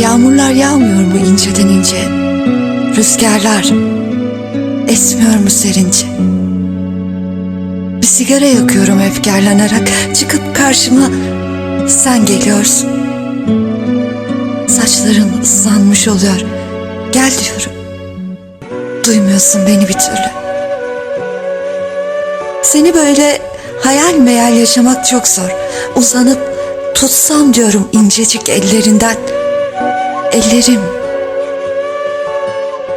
Yağmurlar yağmıyor mu inceden ince? Rüzgarlar esmiyor mu serince? Sigara yakıyorum efkarlanarak. Çıkıp karşıma sen geliyorsun. Saçların ıslanmış oluyor. Gel diyorum. Duymuyorsun beni bir türlü. Seni böyle hayal meyal yaşamak çok zor. Uzanıp tutsam diyorum incecik ellerinden. Ellerim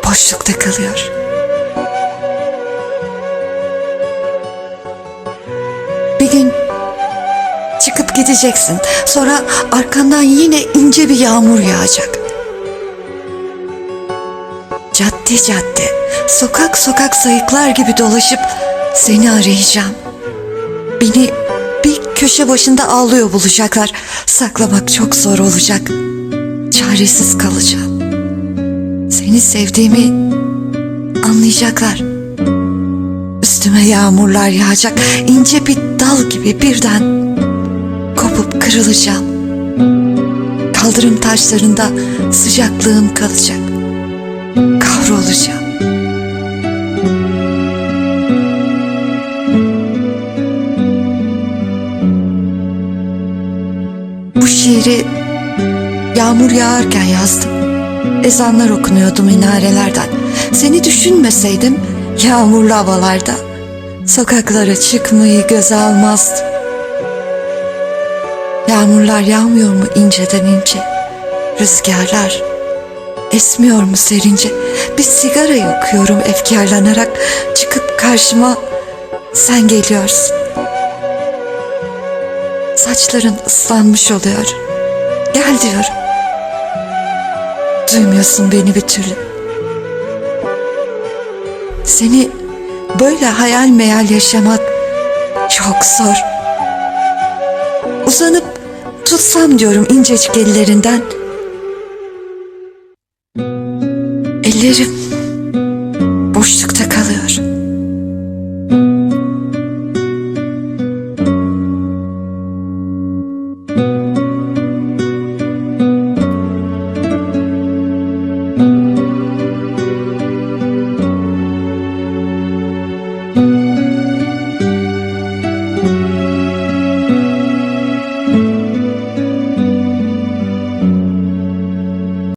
boşlukta kalıyor. Bir çıkıp gideceksin. Sonra arkandan yine ince bir yağmur yağacak. Cadde cadde, sokak sokak sayıklar gibi dolaşıp seni arayacağım. Beni bir köşe başında ağlıyor bulacaklar. Saklamak çok zor olacak. Çaresiz kalacağım. Seni sevdiğimi anlayacaklar. Üstüme yağmurlar yağacak. ince bir dal gibi birden kopup kırılacağım. Kaldırım taşlarında sıcaklığım kalacak. Kahrolacağım. Bu şiiri yağmur yağarken yazdım. Ezanlar okunuyordu minarelerden. Seni düşünmeseydim yağmurlu havalarda sokaklara çıkmayı göze almazdım. Yağmurlar yağmıyor mu inceden ince? Rüzgarlar esmiyor mu serince? Bir sigara yakıyorum efkarlanarak. Çıkıp karşıma sen geliyorsun. Saçların ıslanmış oluyor. Gel diyorum. Duymuyorsun beni bir türlü. Seni böyle hayal meyal yaşamak çok zor. Uzanıp tutsam diyorum incecik ellerinden. Ellerim